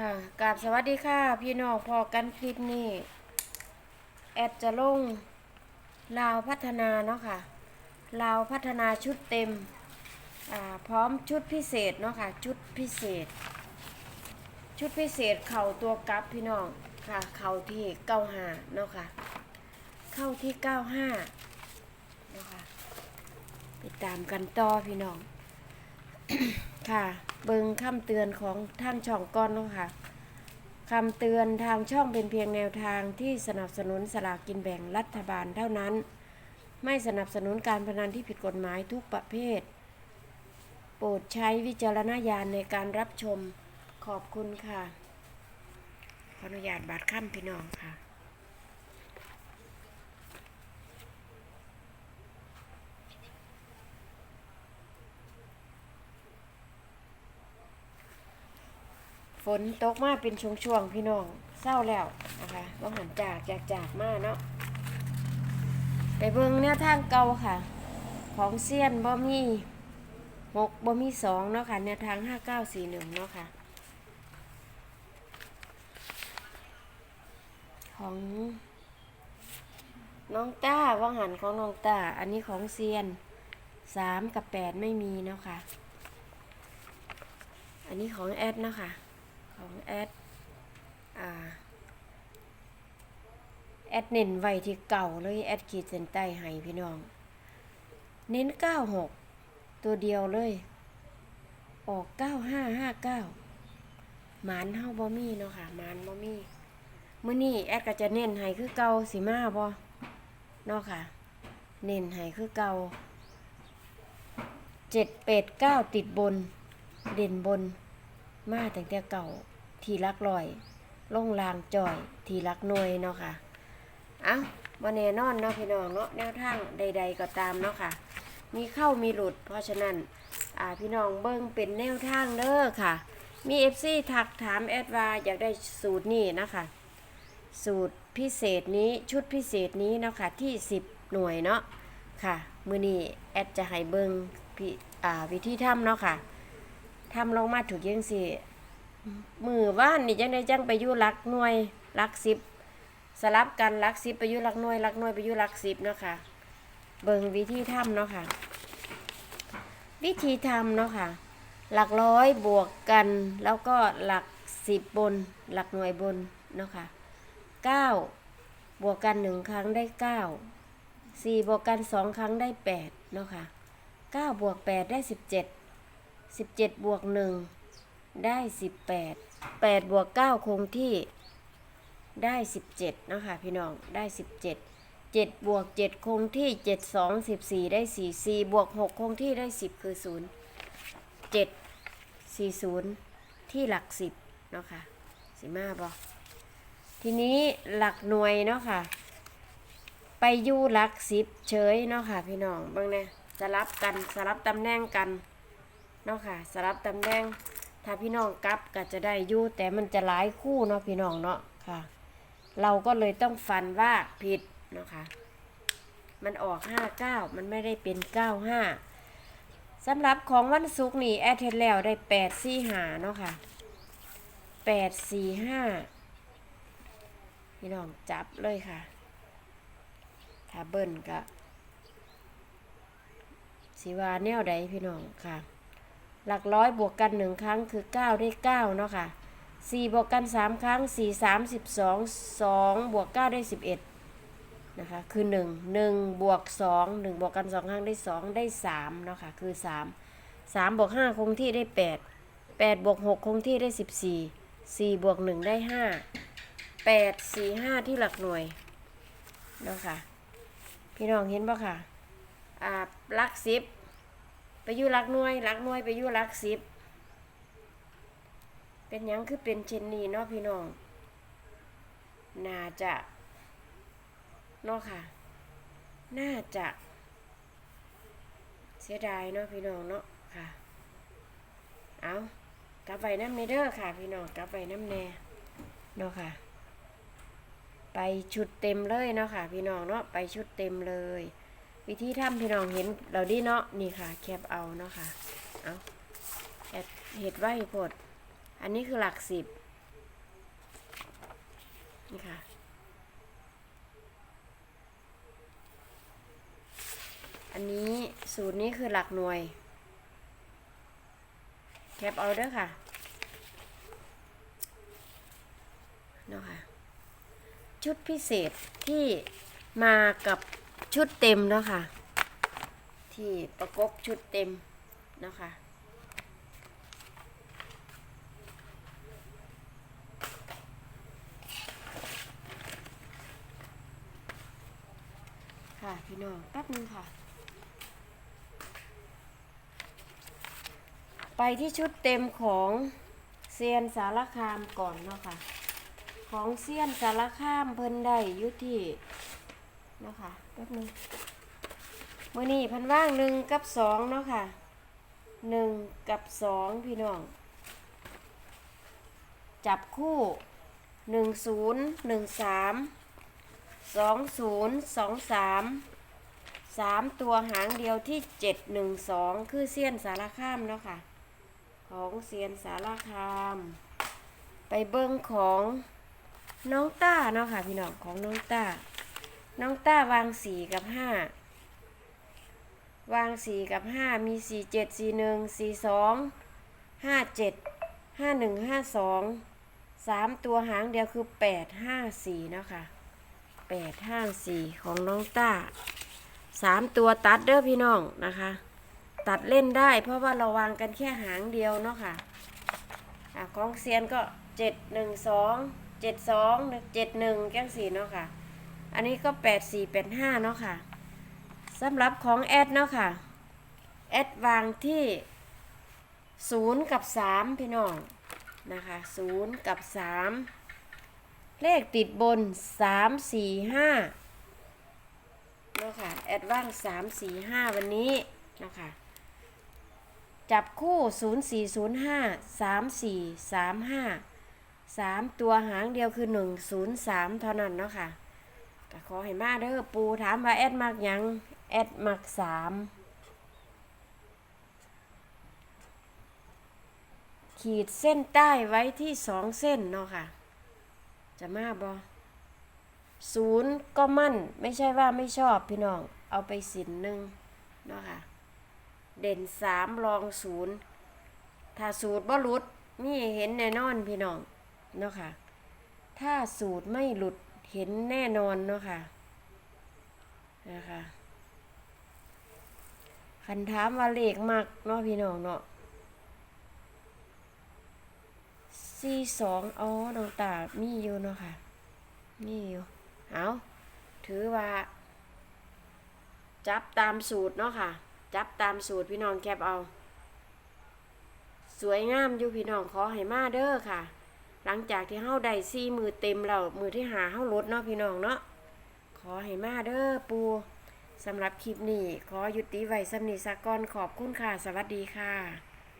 ค่ะกราบสวัสดีค่ะ พี่น้องพอกันคลิปนี้ แอดจะลงลาวพัฒนาเนาะค่ะลาวพัฒนาชุดเต็มพร้อมชุดพิเศษเนาะค่ะ ชุดพิเศษ ชุดพิเศษเข่าตัวกับพี่น้องค่ะ เข่าที่เก้าห้าเนาะค่ะ เข้าที่เก้าห้าเนาะค่ะไปตามกันต่อพี่น้องค่ะ เบิงคำเตือนของทางช่องก้อนเนาะค่ะคำเตือนทางช่องเป็นเพียงแนวทางที่สนับสนุนสลากกินแบ่งรัฐบาลเท่านั้น ไม่สนับสนุนการพนันที่ผิดกฎหมายทุกประเภท โปรดใช้วิจารณญาณในการรับชมขอบคุณค่ะ ขออนุญาตบาดค่ำพี่น้องค่ะ ฝนตกมาเป็นช่วงๆพี่น้องเศร้าแล้วนะคะว่าหันจากจากจากมาเนาะไปเบิ่งแนวทางเก่าค่ะ ของเซียนบ่มีหกบ่มีสองเนาะค่ะแนวทางห้าเก้าสี่หนึ่งเนาะค่ะ ของน้องต้าว่างหันของน้องต้า อันนี้ของเซียนสามกับแปดไม่มีเนาะค่ะ อันนี้ของแอดเนาะค่ะ ของแอดอ่าแอดเน้นไว้ที่เก่าเลยแอดขีดเส้นใต้ให้พี่น้อง เน้น 96 ตัวเดียวเลย ออก 9559หมานเฮาบ่มีเนาะค่ะหมานบ่มีมื้อนี้แอดก็จะเน้นให้คือเก่าสิมาบ่เนาะค่ะ เน้นให้คือเก่า7 8 9 ติดบน เด่นบนมาแต่งแต่เก่า ทีรักลอยลงลางจ่อยทีรักหน่วยเนาะค่ะ เอ้ามาแน่นอนเนาะพี่น้องเนาะแนวทางใด ๆก็ตามเนาะค่ะ มีเข้ามีหลุด เพราะฉะนั้นอ่าพี่น้องเบิ้งเป็นแนวทางเด้อค่ะ มีเอฟซีทักถามแอดวาอยากได้สูตรนี้นะคะ สูตรพิเศษนี้ชุดพิเศษนี้เนาะค่ะที่ 10 หน่วยเนาะค่ะมือนี้แอดจะให้เบิ้งพี่อ่าวิธีทำเนาะค่ะทำลงมาถูกยังสิ มือว่านนี่จังได้จังไปยู่หลักหน่วยหลักสิบสลับกันหลักสิบไปยู่หลักหน่วยหลักหน่วยไปยู่หลักสิบเนาะค่ะ เบิ่งวิธีทำเนาะค่ะ วิธีทำเนาะค่ะ หลักร้อยบวกกันแล้วก็หลักสิบบน หลักหน่วยบนเนาะค่ะเก้าบวกกันหนึ่งครั้งได้เก้าสี่บวกกันสองครั้งได้แปดเนาะค่ะเก้าบวกแปดได้สิบเจ็ดสิบเจ็ดบวกหนึ่ง ได้สิบแปดแปดบวกเก้าคงที่ได้สิบเจ็ดนะคะพี่น้องได้สิบเจ็ดเจ็ดบวกเจ็ดคงที่เจ็ดสองสิบสี่ได้สี่สี่บวกหกคงที่ได้สิบคือศูนย์เจ็ดสี่ศูนย์ที่หลักสิบเนาะค่ะสิมาบอกทีนี้หลักหน่วยเนาะค่ะไปยู่หลักสิบเฉยเนาะค่ะพี่น้องบางเนี่ยสลับกันสลับตำแหน่งกันเนาะค่ะสลับตำแหน่ง ถ้าพี่น้องกลับก็จะได้อยู่แต่มันจะหลายคู่เนาะพี่น้องเนาะค่ะ เราก็เลยต้องฟันว่าผิดเนาะค่ะมันออกห้าเก้ามันไม่ได้เป็นเก้าห้าสำหรับของวันศุกร์นี่แอดเทนแล้วได้แปดสี่หาเนาะค่ะแปดสี่ห้าพี่น้องจับเลยค่ะ ถ้าเบิ้ลก็สีวาแนวใดพี่น้องค่ะ หลักร้อยบวกกันหนึ่งครั้งคือเก้าได้เก้าเนาะค่ะสี่บวกกันสามครั้งสี่สามสิบสองสองบวกเก้าได้สิบเอ็ดนะคะ คือหนึ่งหนึ่งบวกสองหนึ่งบวกกันสองครั้งได้สองได้สามเนาะค่ะ คือสามสามบวกห้าคงที่ได้แปดแปดบวกหกคงที่ได้สิบสี่สี่บวกหนึ่งได้ห้าแปดสี่ห้าที่หลักหน่วยเนาะค่ะ พี่น้องเห็นปะค่ะอ่าหลักสิบ ไปอยู่หลักน่วยหลักน่วยไปอยู่หลักสิบเป็นยังคือเป็นเช่นนี้เนาะพี่น้อง น่าจะเนาะค่ะ น่าจะ เสียดายเนาะพี่น้องเนาะค่ะ เอากลับไปน้ำเนเด้อค่ะ พี่น้องกลับไปน้ำแน่เนาะค่ะ ไปชุดเต็มเลยเนาะค่ะ พี่น้องเนาะไปชุดเต็มเลย วิธีทำพี่น้องเห็นเราดีเนาะนี่ค่ะ แคบเอาเนาะค่ะเอาแอดเห็ดไว้โพดอันนี้คือหลักสิบนี่ค่ะอันนี้สูตรนี้คือหลักหน่วย แคปเอาเด้อค่ะเนาะค่ะ ชุดพิเศษที่มากับ ชุดเต็มเนาะค่ะ ที่ประกบชุดเต็มเนาะค่ะค่ะ พี่น้องแป๊บนึงค่ะ ไปที่ชุดเต็มของเซียนสารคามก่อนเนาะค่ะ ของเซียนสารคามเพิ่นได้ยุที่ เนาะค่ะแป๊บนึงมื่อนี้พันว่างหนึ่งกับสองเนาะค่ะหนึ่งกับสองพี่น้อง จับคู่หนึ่งศูนย์หนึ่งสามสองศูนย์สองสามสามตัวหางเดียวที่เจ็ดหนึ่งสองคือเซียนสารคามเนาะค่ะ ของเซียนสารคาม ไปเบิ้งของน้องต้าเนาะค่ะพี่น้องของน้องต้า น้องต้าวางสี่กับห้าวางสี่กับห้ามีสี่เจ็ดสี่หนึ่งสี่สองห้าเจ็ดห้าหนึ่งห้าสองสามตัวหางเดียวคือแปดห้าสี่นะคะแปดห้าสี่ของน้องต้าสามตัวตัดเด้อพี่น้องนะคะ ตัดเล่นได้เพราะว่าเราวางกันแค่หางเดียวเนาะค่ะอะของเซียนก็เจ็ดหนึ่งสองเจ็ดสองเจ็ดหนึ่งแก้งสี่เนาะค่ะ อันนี้ก็แปดสี่แปดห้าเนาะค่ะสำหรับของแอดเนาะค่ะ แอดวางที่ศูนย์กับสามพี่น้องนะคะศูนย์กับสามเลขติดบนสามสี่ห้าเนาะค่ะ แอดว่างสามสี่ห้าวันนี้เนาะค่ะจับคู่ 0 4 0 5 3 4 3 5 3 ตัวหางเดียวคือ 1 0 3 เท่านั้นเนาะค่ะ ก็ขอให้มาเด้อปูถามว่าแอดมักยังแอดมัก3ขีดเส้นใต้ไว้ที่2เส้นเนาะค่ะ จะมาบอศูนย์ก็มั่นไม่ใช่ว่าไม่ชอบพี่น้อง เอาไปสินหนึ่งเนาะค่ะ เด่นสามรองศูนย์ถ้าสูตรบ่หลุดนี่เห็นแน่นอนพี่น้องเนาะค่ะ ถ้าสูตรไม่หลุด เห็นแน่นอนเนาะค่ะนะคะคันถามว่าเลขมากเนาะพี่น้องเนาะสี่สองอ๋อน้องตามีอยู่เนาะค่ะมีอยู่เอาถือว่า จับตามสูตรเนาะค่ะ จับตามสูตรพี่น้องแคบเอา สวยงามอยู่พี่น้องขอให้มาเด้อค่ะ หลังจากที่เฮาได้ซี่มือเต็มแล้วมือที่หาเฮาลดเนาะพี่น้องเนาะขอให้มาเด้อปูสำหรับคลิปนี้ ขอยุติไว้สำนีสะกอนขอบคุณค่ะ สวัสดีค่ะ